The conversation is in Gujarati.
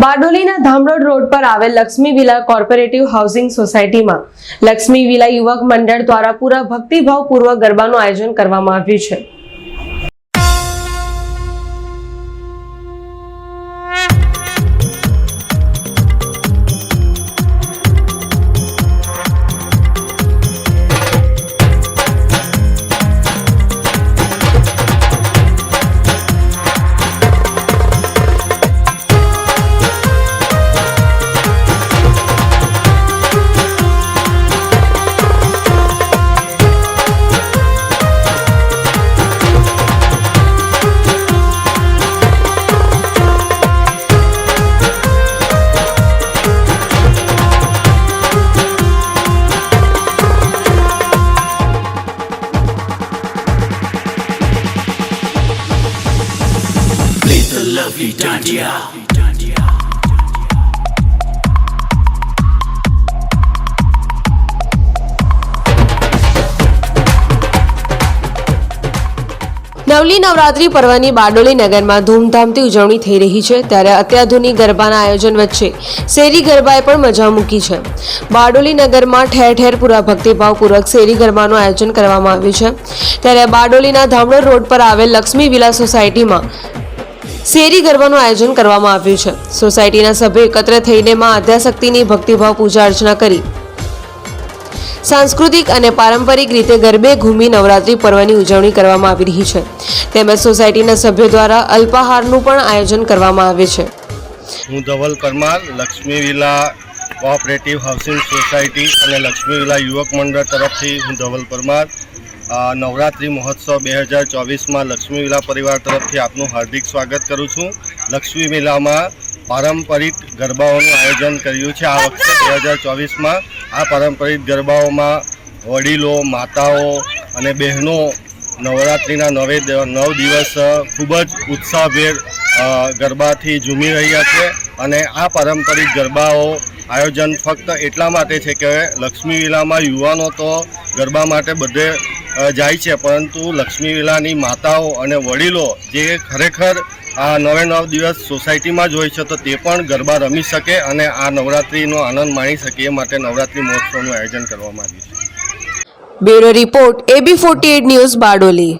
બારડોલીના ધામરોડ રોડ પર આવેલ લક્ષ્મી વિલા કોર્પોરેટિવ હાઉસિંગ સોસાયટીમાં લક્ષ્મી વિલા યુવક મંડળ દ્વારા પૂરા ભક્તિભાવપૂર્વક ગરબાનું આયોજન કરવામાં આવ્યું છે. Lovely Dandia. નવલી નવરાત્રી પર્વની બારડોલી નગરમાં ધૂમધામથી ઉજવણી થઈ રહી છે ત્યારે અત્યાધુનિક ગરબાના આયોજન વચ્ચે શેરી ગરબાએ પણ મજા મૂકી છે બારડોલી નગરમાં ઠેર ઠેર પૂરા ભક્તિભાવપૂર્વક શેરી ગરબાનું આયોજન કરવામાં આવ્યું છે ત્યારે બારડોલીના ધામડોર રોડ પર આવેલ લક્ષ્મી વિલા સોસાયટીમાં શેરી ગરબાનું આયોજન કરવામાં આવ્યું છે. સોસાયટીના સભ્યો એકત્ર થઈને માં આદ્યાશક્તિની ભક્તિભાવ પૂજા અર્ચના કરી. સાંસ્કૃતિક અને પારંપરિક રીતે ગરબે ઘૂમી નવરાત્રી પર્વની ઉજવણી કરવામાં આવી રહી છે. તેમજ સોસાયટીના સભ્યો દ્વારા અલ્પાહારનું પણ આયોજન કરવામાં આવે છે. હું Dhaval Parmar, Lakshmi villa cooperative housing society અને લક્ષ્મી વિલા યુવક મંડળ તરફથી હું ધવલ પરમાર નવરાત્રિ મહોત્સવ બે હજાર ચોવીસમાં લક્ષ્મી વિલા પરિવાર તરફથી આપનું હાર્દિક સ્વાગત કરું છું. લક્ષ્મી વિલામાં પારંપરિક ગરબાઓનું આયોજન કર્યું છે. આ વખતે બે હજાર ચોવીસમાં આ પારંપરિક ગરબાઓમાં વડીલો, માતાઓ અને બહેનો નવરાત્રિના નવે નવ દિવસ ખૂબ જ ઉત્સાહભેર ગરબાથી ઝૂમી રહ્યા છે અને આ પારંપરિક ગરબાઓ આયોજન ફક્ત એટલા માટે છે કે લક્ષ્મી વિલામાં યુવાનો તો ગરબા માટે બધે જાય છે. પરંતુ લક્ષ્મી વિલાની માતાઓ અને વડીલો જે ખરેખર આ નવે નવ દિવસ સોસાયટીમાં જ હોય છે, તો તે પણ ગરબા રમી શકે અને આ નવરાત્રિનો આનંદ માણી શકે એ માટે નવરાત્રિ મહોત્સવનું આયોજન કરવામાં આવ્યું છે. Bureau report, A B forty news Bardoli.